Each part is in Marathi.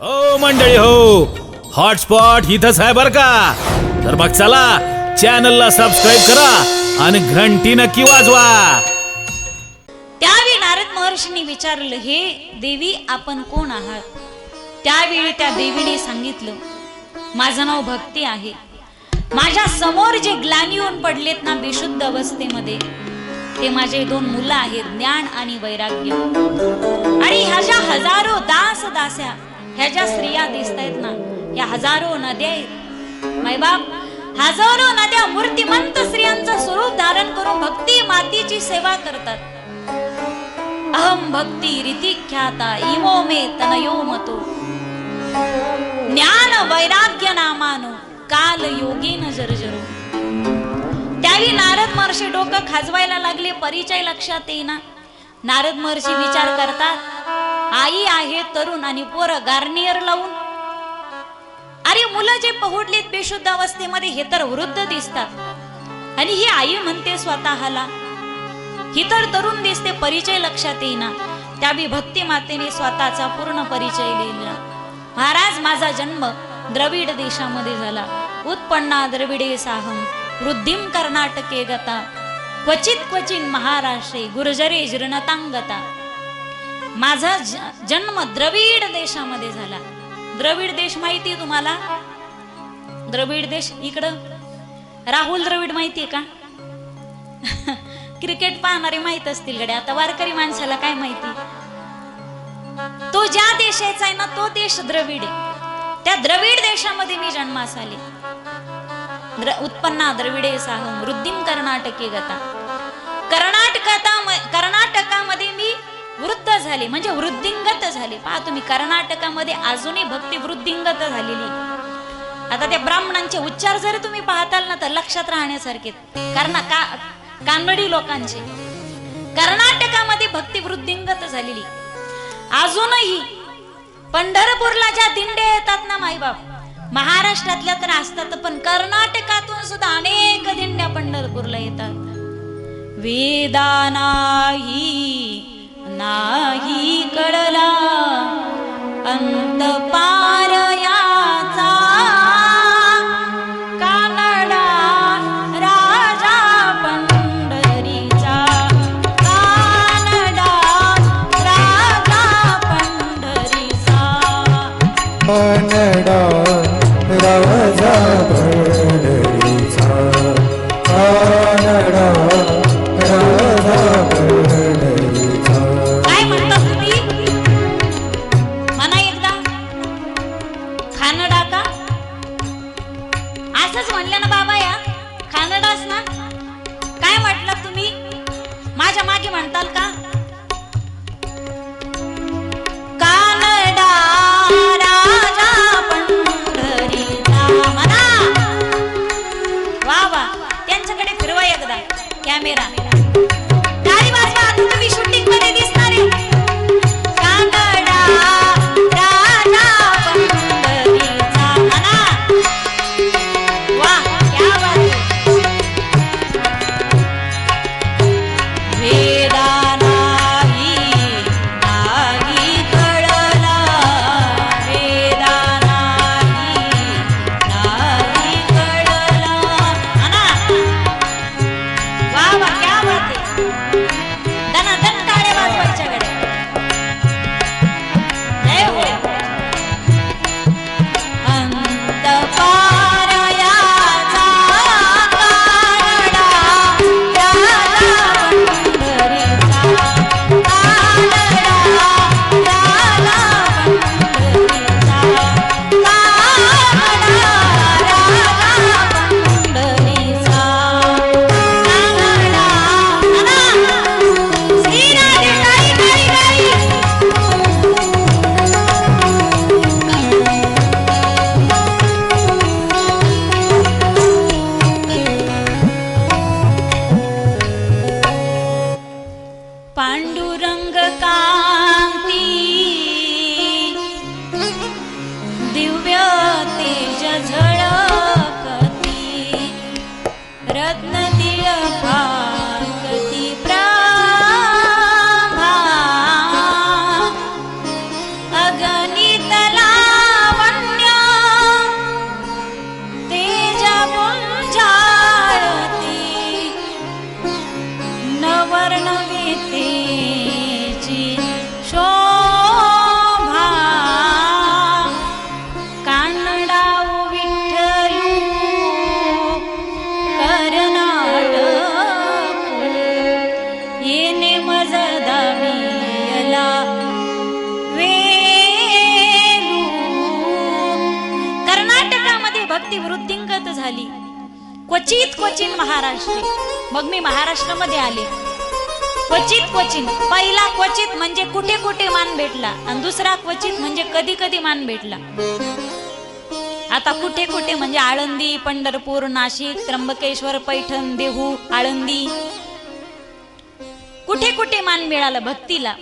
हो मंडळी हो. हॉटस्पॉट इथंच आहे बर का? तर मग चला चॅनलला सबस्क्राईब करा आणि घंटी नक्की वाजवा. त्यावेळी नारद महर्षींनी विचारलं हे देवी आपण कोण आहात? त्यावेळी त्या देवीने सांगितलं माझं नाव भक्ती आहे. माझ्यासमोर जे ग्लानी येऊन पडलेत ना बेशुद्ध अवस्थेमध्ये ते माझे दोन मुलं आहेत ज्ञान आणि वैराग्य. आणि ह्या ज्या हजारो दास दास्या ह्या ज्या स्त्रिया दिसत आहेत ना या हजारो नद्या आहेत. मायबाप हजारो नद्या मूर्तिमंत स्त्रियांचं स्वरूप धारण करून भक्ती मातीची सेवा करतात. अहम भक्ती रीती ख्याता इमो मे तनयो मतो. ज्ञान वैराग्य नामानो काल योगीन जर्जरो. त्यावेळी नारद महर्षी डोकं खाजवायला लागले परिचय लक्षात येईना. नारद महर्षी विचार करतात आई आहे तरुण आणि पोर गार्नियर लावून. अरे मुलं जे पहुडलेत बेशुद्ध अवस्थेमध्ये हे तर वृद्ध दिसतात. आणि ही आई म्हणते स्वतःला ही तर तरुण दिसते परिचय लक्षात येईना. त्या भक्ती मातेने स्वतःचा पूर्ण परिचय लिहिला महाराज माझा जन्म द्रविड देशामध्ये झाला. उत्पन्ना द्रविडे साहम वृद्धिम कर्नाटके गता. क्वचित क्वचित महाराष्ट्रे गुर्जरे जीर्णतांगता माझा जन्म द्रविड देशामध्ये झाला. द्रविड देश माहिती आहे तुम्हाला? द्रविड देश इकडं? राहुल द्रविड माहिती आहे का? क्रिकेट पाहणारे माहीत असतील गड्या. आता वारकरी माणसाला काय माहिती? तो ज्या देशाचा आहे ना तो देश द्रविड आहे. त्या द्रविड देशामध्ये मी जन्मास आले द्र उत्पन्ना द्रविडे साहम वृद्धिम कर्नाटके गता. कर्नाटकाता कर्नाटकामध्ये वृद्ध झाले म्हणजे वृद्धिंगत झाले. पहा तुम्ही कर्नाटकामध्ये अजूनही भक्ती वृद्धिंगत झालेली. आता त्या ब्राह्मणांचे उच्चार जरी तुम्ही पाहताल ना तर लक्षात राहण्यासारखे कारण का कानडी लोकांचे. कर्नाटकामध्ये भक्ती वृद्धिंगत झालेली. अजूनही पंढरपूरला ज्या दिंडे येतात ना माईबाप महाराष्ट्रातल्या तर असतात पण कर्नाटकातून सुद्धा अनेक दिंड्या पंढरपूरला येतात. वेदा कॅमेरा रत्न क्वचित क्वचित महाराष्ट्र. मग मी महाराष्ट्रामध्ये आले. क्वचित क्वचित पहिला क्वचित म्हणजे कुठे कुठे मान भेटला आणि दुसरा क्वचित म्हणजे कधी कधी मान भेटला. आता कुठे कुठे म्हणजे आळंदी पंढरपूर नाशिक त्र्यंबकेश्वर पैठण देहू आळंदी. कुठे कुठे मान मिळालं भक्तीला.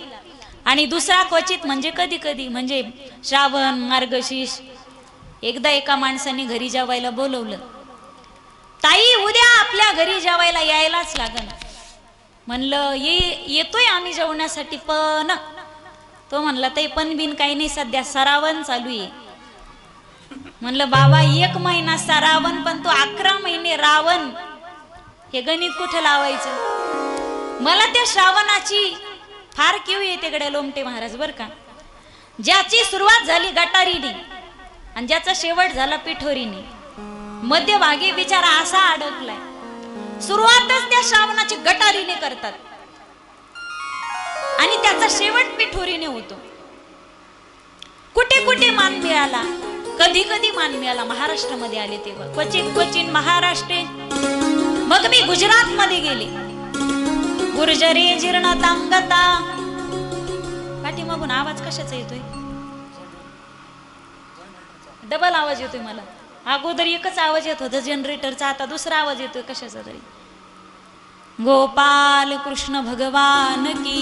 आणि दुसरा क्वचित म्हणजे कधी कधी म्हणजे श्रावण मार्गशीर्ष. एकदा एका माणसाने घरी जेवायला बोलवलं. ताई उद्या आपल्या घरी जेवायला यायलाच लागन म्हणलं ये येतोय आम्ही जेवण्यासाठी पण. तो म्हणला ताई पण बिन काही नाही सध्या सरावण चालू आहे. म्हणलं बाबा एक महिना सरावण पण तो अकरा महिने रावण. हे गणित कुठं लावायचं? मला त्या श्रावणाची फार किव येते गड्या लोमटे महाराज बर का? ज्याची सुरुवात झाली गटारीने आणि ज्याचा शेवट झाला पिठोरीने. मध्यभागी बिचारा असा अडकलाय. सुरुवातच त्या श्रावणाची गटारीने करतात. आणि त्याचा शेवट पिठोरीने होतो. कुठे कुठे मान मिळाला? कधी कधी मान मिळाला महाराष्ट्रामध्ये आले तेव्हा. क्वचित क्वचित महाराष्ट्रे. मग मी गुजरात मध्ये गेले. गुर्जरे जीर्ण तांगता. पाठीमागून आवाज कशाचा येतोय? डबल आवाज येतोय मला. अगोदर एकच आवाज येत होता जनरेटरचा आता दुसरा आवाज येतोय कशाचा तरी. गोपाल कृष्ण भगवान की.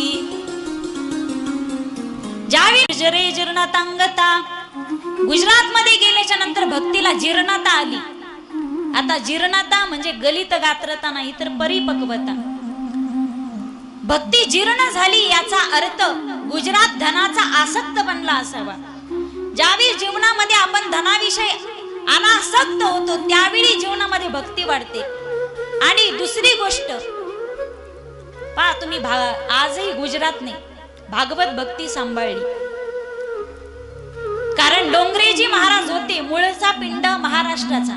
ज्यावेळी जरे जीर्ण अंगता. गुजरात मध्ये गेल्याच्यानंतर भक्तीला जीर्णता आली. आता जीर्णता म्हणजे गलित गात्रता नाही तर परिपक्वता. भक्ती जीर्ण झाली याचा अर्थ गुजरात धनाचा आसक्त बनला असावा. ज्यावेळी जीवनामध्ये आपण धनाविषयी अनासक्त होतो त्यावेळी जीवनामध्ये भक्ती वाढते. आणि दुसरी गोष्ट पहा तुम्ही भा आजही गुजरातने भागवत भक्ती सांभाळली. कारण डोंगरेजी महाराज होते मूळचा पिंड महाराष्ट्राचा.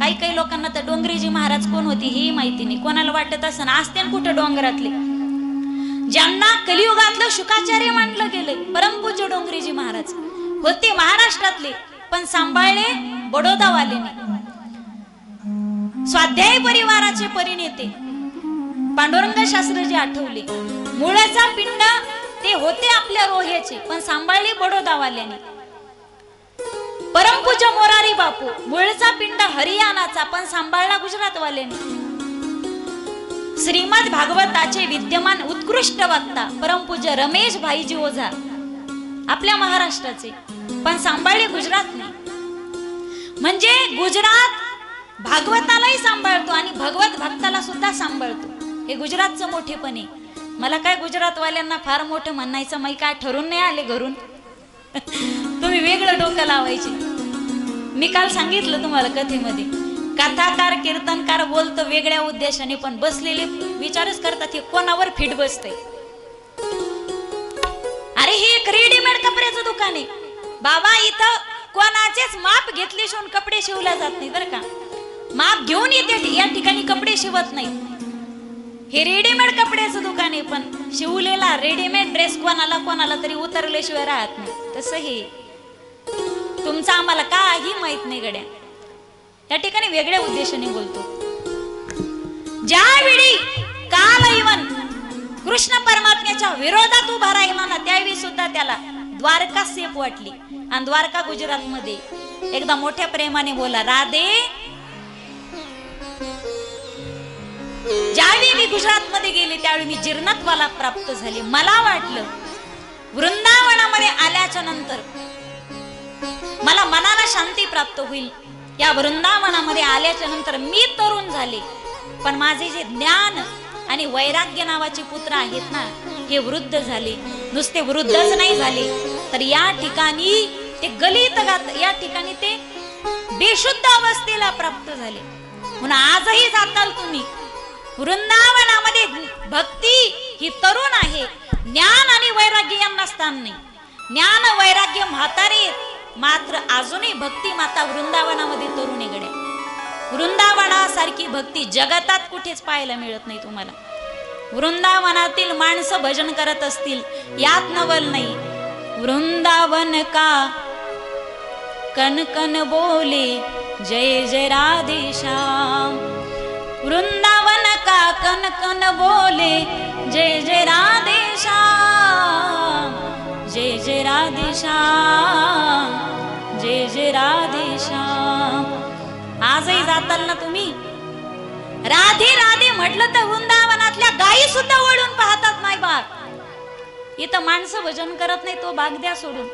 काही काही लोकांना तर डोंगरेजी महाराज कोण होते ही माहिती नाही. कोणाला वाटत असं असते ना कुठं डोंगरातले. ज्यांना कलियुगातलं शुकाचार्य मानलं गेले परमपूज्य डोंगरेजी महाराज. होते महाराष्ट्रातले पण सांभाळले बडोदावालेने. स्वाध्याय परिवाराचे परिणेते. पांडुरंग शास्त्रजी आठवले मुळाचा पिंड ते होते आपल्या रोह्याचे पण सांभाळले बडोदावाल्याने. परमपूज्य मोरारी बापू मुळचा पिंड हरियाणाचा पण सांभाळला गुजरातवाल्याने. श्रीमद भागवताचे विद्यमान उत्कृष्ट वक्ता परमपूज्य रमेश भाईजी ओझा आपल्या महाराष्ट्राचे पण सांभाळले गुजरातने. म्हणजे गुजरात भागवतालाही सांभाळतो आणि भगवत भक्ताला सुद्धा सांभाळतो. हे गुजरातचं मोठेपण आहे. मला काय गुजरातवाल्यांना फार मोठं म्हणायचं मी काय ठरून नाही आले घरून? तुम्ही वेगळं डोकं लावायचे. मी काल सांगितलं तुम्हाला कथेमध्ये कथाकार कीर्तनकार बोलतो वेगळ्या उद्देशाने पण बसलेले विचारच करतात हे कोणावर फिट बसते अरे हे एक रेडीमेड कपड्याचं दुकान आहे. बाबा इथं कोणाचेच माप घेतले शिवून कपडे शिवल्या जात नाही बरं का? माप घेऊन येते या ठिकाणी कपडे शिवत नाही. हे रेडीमेड कपड्याचं दुकान आहे पण शिवलेला रेडीमेड ड्रेस कोणाला कोणाला तरी उतरल्याशिवाय राहत नाही. तसं हे. तुमचं आम्हाला काही माहीत नाही गड्या. या ठिकाणी वेगळ्या उद्देशाने बोलतो. ज्यावेळी काल इवन कृष्ण परमात्म्याच्या विरोधात उभा राहिला ना त्यावेळी सुद्धा त्याला द्वारका सेफ वाटली. आणि द्वारका गुजरात मध्ये एकदा मोठ्या प्रेमाने बोला राधे. ज्यावेळी मी गुजरात मध्ये गेले त्यावेळी मी जीर्णत्वाला प्राप्त झाले. मला वाटलं वृंदावनामध्ये आल्याच्यानंतर मला मनाला शांती प्राप्त होईल. या वृंदावनामध्ये आल्याच्यानंतर मी तरुण झाले. पण माझे जे ज्ञान आणि वैराग्य नावाचे पुत्र आहेत ना हे वृद्ध झाले. नुसते वृद्धच नाही झाले. तर या ठिकाणी ते गलित गात या ठिकाणी ते बेशुद्ध अवस्थेला प्राप्त झाले. म्हणून आजही जाताल तुम्ही. वृंदावनामध्ये भक्ती ही तरुण आहे. ज्ञान आणि वैराग्य यांना स्थान नाही. ज्ञान वैराग्य म्हातारे मात्र अजूनही भक्ती माता वृंदावनामध्ये तरुण आहे गड्या वृंदावनासारखी भक्ती जगतात कुठेच पाहायला मिळत नाही तुम्हाला. वृंदावनातील माणसं भजन करत असतील यात नवल नाही. वृंदावन का? कन कन बोले जय जय राधे श्याम वृंदावन का? कन कन बोले जय जय राधे श्याम जय जय राधे श्याम जय जय राधे श्याम आजही जाताल ना तुम्ही? राधे राधे म्हटलं तर वृंदावनातल्या गायी सुद्धा वळून पाहतात नाही बाग इथं माणसं भजन करत नाही तो भाग द्या सोडून.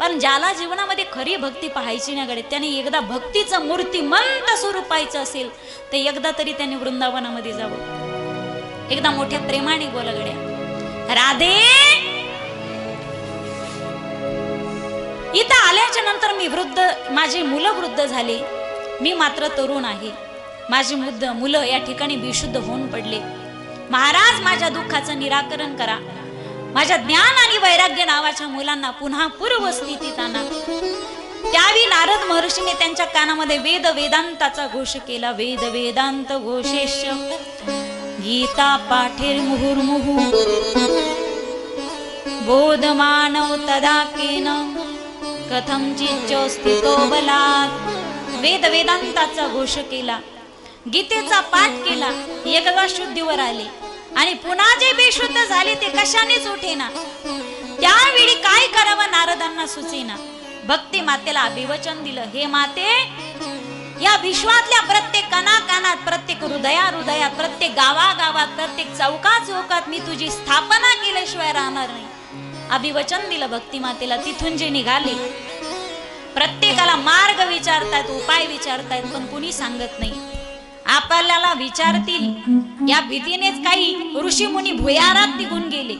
पण ज्याला जीवनामध्ये खरी भक्ती पाहायची नाही गडे त्याने एकदा भक्तीचं मूर्तिमंत स्वरूप पाहायचं असेल तर एकदा तरी त्याने वृंदावनामध्ये जावं. एकदा मोठ्या प्रेमाने बोला गड्या राधे! इथं आल्याच्यानंतर मी वृद्ध माझी मुलं वृद्ध झाली. मी मात्र तरुण आहे. माझी मुद्द मुलं या ठिकाणी बेशुद्ध होऊन पडले. महाराज माझ्या दुःखाचं निराकरण करा. माझ्या ज्ञान आणि वैराग्य नावाच्या मुलांना पुन्हा पूर्वस्थितीत आणा त्यावेळी नारद महर्षीने त्यांच्या कानामध्ये वेद वेदांताचा घोष केला. वेद वेदांत घोषेश. गीता पाठेर मुहुर्मुहु. बोधमानव तदा केन कथम स्थितो बलात वेद वेदांताचा घोष केला. गीतेचा पाठ केला. एकदा शुद्धीवर आले. आणि पुन्हा जे बेशुद्ध झाले ते कशानेच उठेना. त्यावेळी काय करावं नारदांना सुचेना. भक्ती मातेला अभिवचन दिलं हे माते या विश्वातल्या प्रत्येक कणाकणात प्रत्येक हृदया हृदयात प्रत्येक गावागावात प्रत्येक चौका चौकात मी तुझी स्थापना केल्याशिवाय राहणार नाही. अभिवचन दिलं भक्ती मातेला तिथून जे निघाले प्रत्येकाला मार्ग विचारतायत उपाय विचारतायत पण कुणी सांगत नाही. आपल्याला विचारतील. या भीतीनेच काही ऋषी मुनी भुयारात निघून गेले.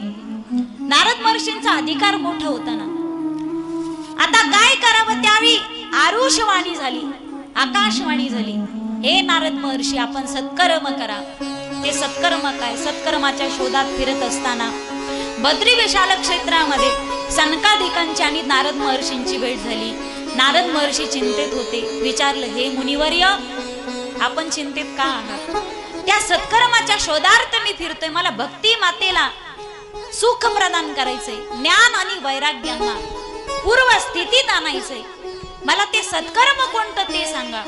नारद महर्षींचा अधिकार मोठा होता ना आता काय करावं त्यावेळी? आरुषवाणी झाली. आकाशवाणी झाली. हे नारद महर्षी आपण सत्कर्म करा. ते सत्कर्म काय? सत्कर्माच्या शोधात फिरत असताना बद्री विशाल क्षेत्रामध्ये सनकाधिकांची आणि नारद महर्षींची भेट झाली. नारद महर्षी चिंतेत होते. विचारलं हे मुनिवर्य आपण चिंतेत का आहात त्या सत्कर्माच्या शोधार्थ मी फिरतोय मला भक्ती मातेला सुख प्रदान करायचंय ज्ञान आणि वैराग्यांना पूर्व स्थितीत आणायचंय. मला ते सत्कर्म कोणतं ते सांगा.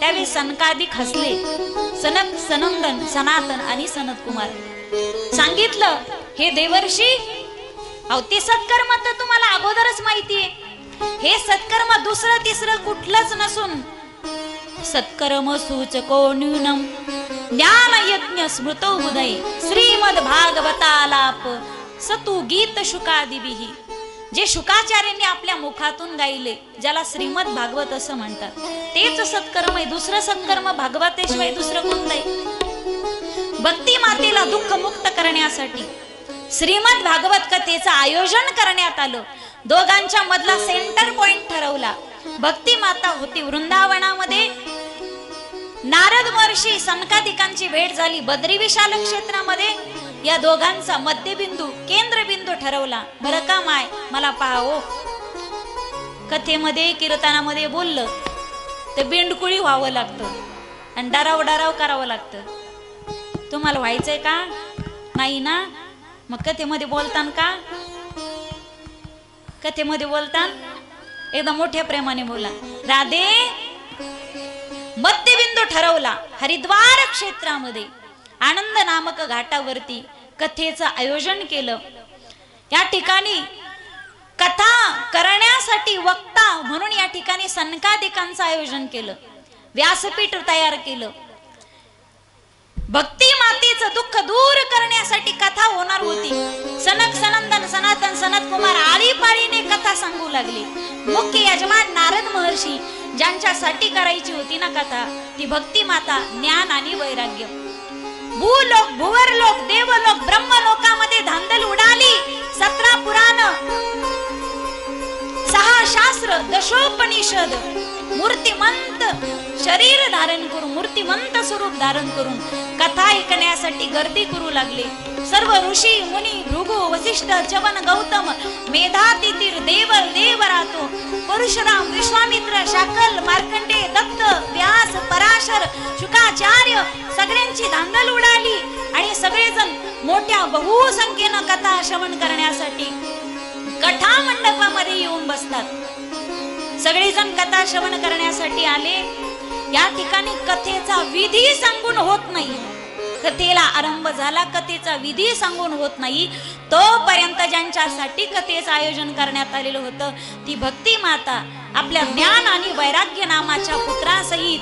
त्यावेळी सनकाधिक हसले. सनक सनंदन सनातन आणि सनत कुमार सांगितलं हे देवर्षी अहो ते सत्कर्म तर तुम्हाला अगोदरच माहितीये. हे सत्कर्म दुसरं तिसरं कुठलंच नसून सत्कर्म सूचको न्यूनम। ज्ञान यज्ञ स्मृतो उदय। श्रीमद भागवतालाप सतु गीत शुकादिबिही जे शुकाचार्यांनी आपल्या मुखातून गायले ज्याला श्रीमद भागवत असं म्हणतात तेच सत्कर्म आहे. दुसरं सत्कर्म भागवतेशिवाय दुसरं कोणतं आहे भक्ती मातेला दुःख मुक्त करण्यासाठी श्रीमद भागवत कथेचं आयोजन करण्यात आलं. दोघांच्या मधला सेंटर पॉइंट ठरवला. भक्ती माता होती वृंदावनामध्ये नारद महर्षी सनकादिकांची भेट झाली. बद्री विशाल क्षेत्रामध्ये या दोघांचा मध्यबिंदू केंद्रबिंदू ठरवला. बरं का माय? मला पहावो हो. कथेमध्ये कीर्तनामध्ये बोललं तर बिंडकुळी व्हावं लागतं आणि डराव डराव करावं लागतं. तुम्हाला व्हायचंय का? नाही ना? मग कथेमध्ये बोलतान का? कथेमध्ये बोलतान? एकदम मोठ्या प्रेमाने बोला. राधे! मध्यबिंदू ठरवला. हरिद्वार क्षेत्रामध्ये आनंद नामक घाटावरती कथेचं आयोजन केलं. या ठिकाणी कथा करण्यासाठी वक्ता म्हणून या ठिकाणी सनकादिकांचं आयोजन केलं. व्यासपीठ तयार केलं. भक्ती मातेचं दुःख दूर करण्यासाठी कथा होणार होती. सनक सनंदन सनातन सनत कुमार आळीपाळीने कथा सांगू लागली. मुख्य यजमान नारद महर्षी ज्यांच्यासाठी करायची होती ना कथा ती भक्ती माता ज्ञान आणि वैराग्य. भूलोक भुवरलोक देवलोक ब्रह्मलोकामध्ये धांदल उडाली. सतरा पुराण. सहा शास्त्र दशोपनिषद. मूर्तिमंत शरीर धारण करून मूर्तिमंत स्वरूप धारण करून कथा ऐकण्यासाठी गर्दी करू लागले. सर्व ऋषी मुनी भृगु वसिष्ठ चवन गौतम मेधातिथीर देवर देव राहतो परशुराम विश्वामित्र शाकल मार्कंडे दत्त व्यास पराशर शुकाचार्य सगळ्यांची धांदल उडाली आणि सगळेजण मोठ्या बहुसंख्येनं कथा श्रवण करण्यासाठी कथा मंडपामध्ये येऊन बसतात. सगळेजण कथा श्रवण करण्यासाठी आले. या ठिकाणी कथेचा विधी सांगून होत नाही. कथेला आरंभ झाला कथेचा विधी सांगून होत नाही. तोपर्यंत ज्यांच्यासाठी कथेचं आयोजन करण्यात आलेलं होतं ती भक्ती माता आपल्या ज्ञान आणि वैराग्य नामाच्या पुत्रासहित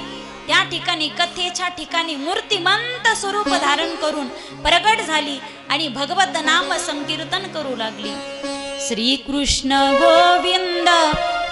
त्या ठिकाणी कथेच्या ठिकाणी मूर्तिमंत स्वरूप धारण करून प्रगट झाली आणि भगवत नाम संकीर्तन करू लागली. श्रीकृष्ण गोविंद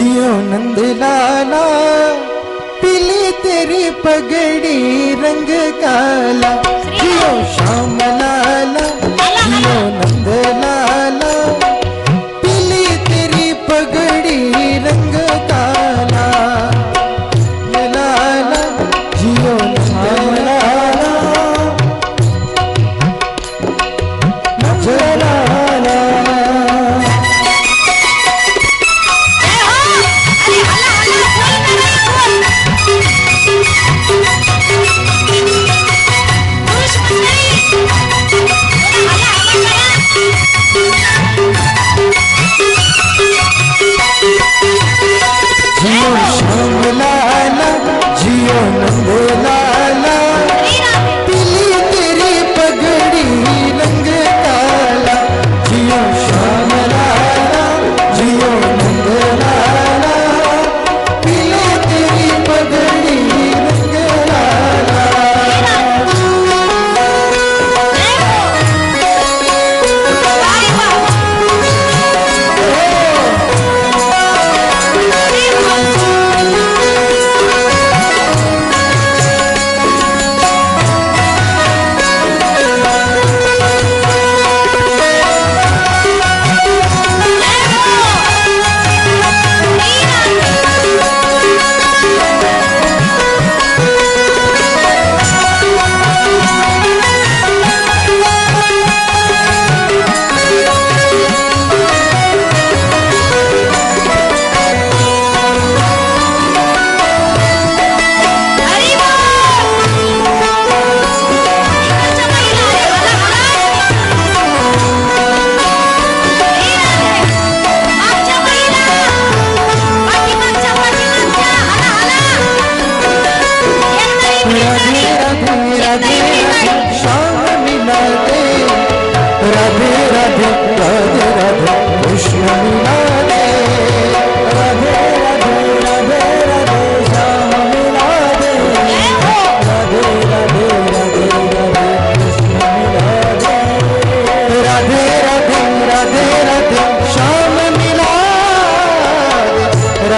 जियो नंदलाला पीली तेरी पगड़ी रंग काला। जियो श्यामलाला जियो नंदलाला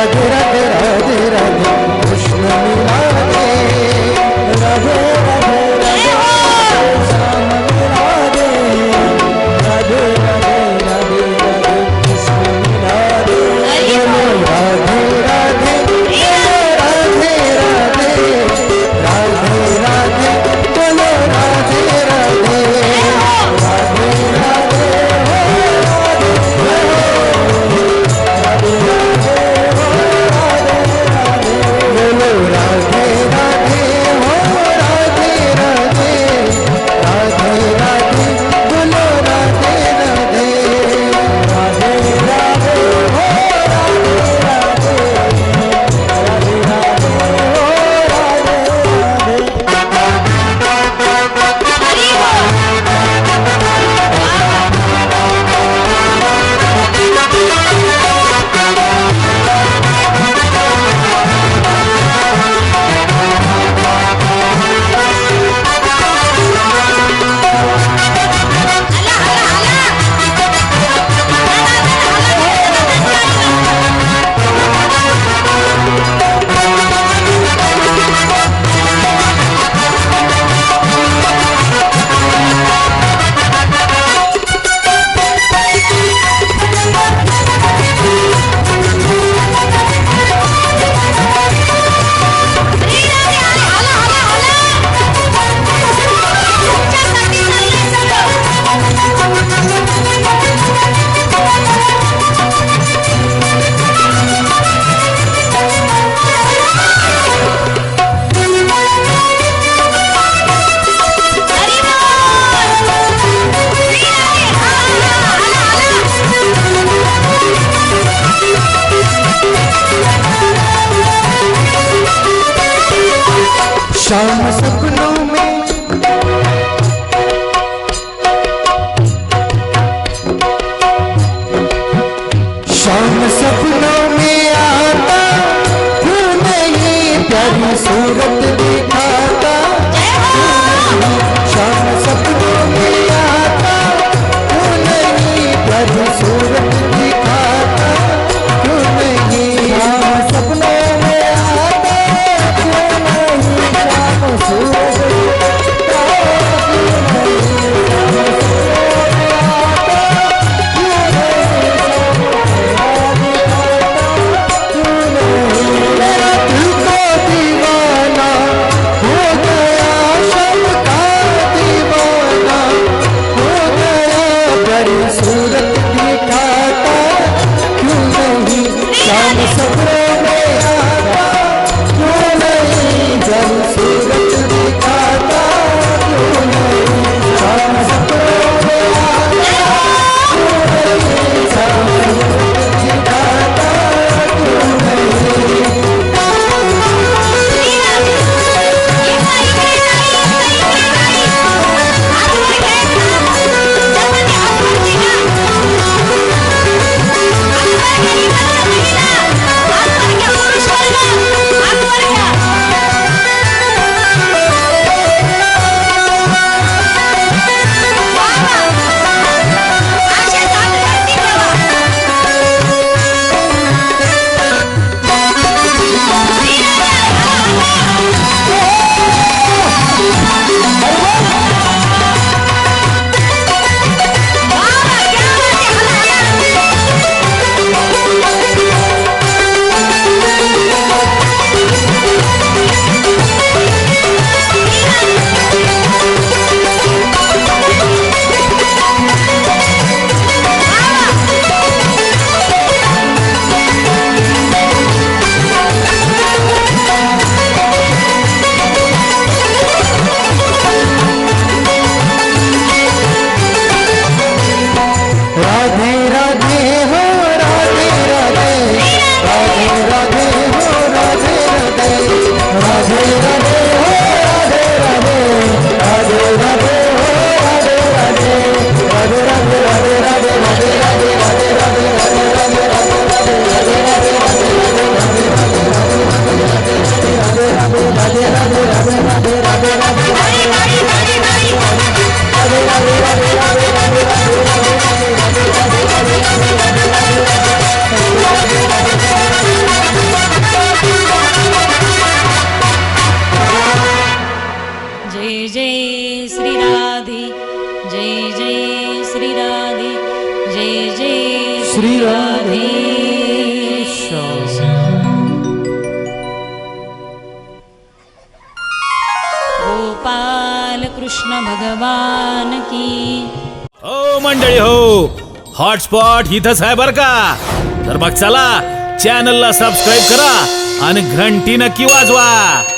राधे राधे राधे राधे. प्लॉट इथंच आहे बर का? तर मग चला चॅनलला सबस्क्राईब करा आणि घंटी नक्की वाजवा.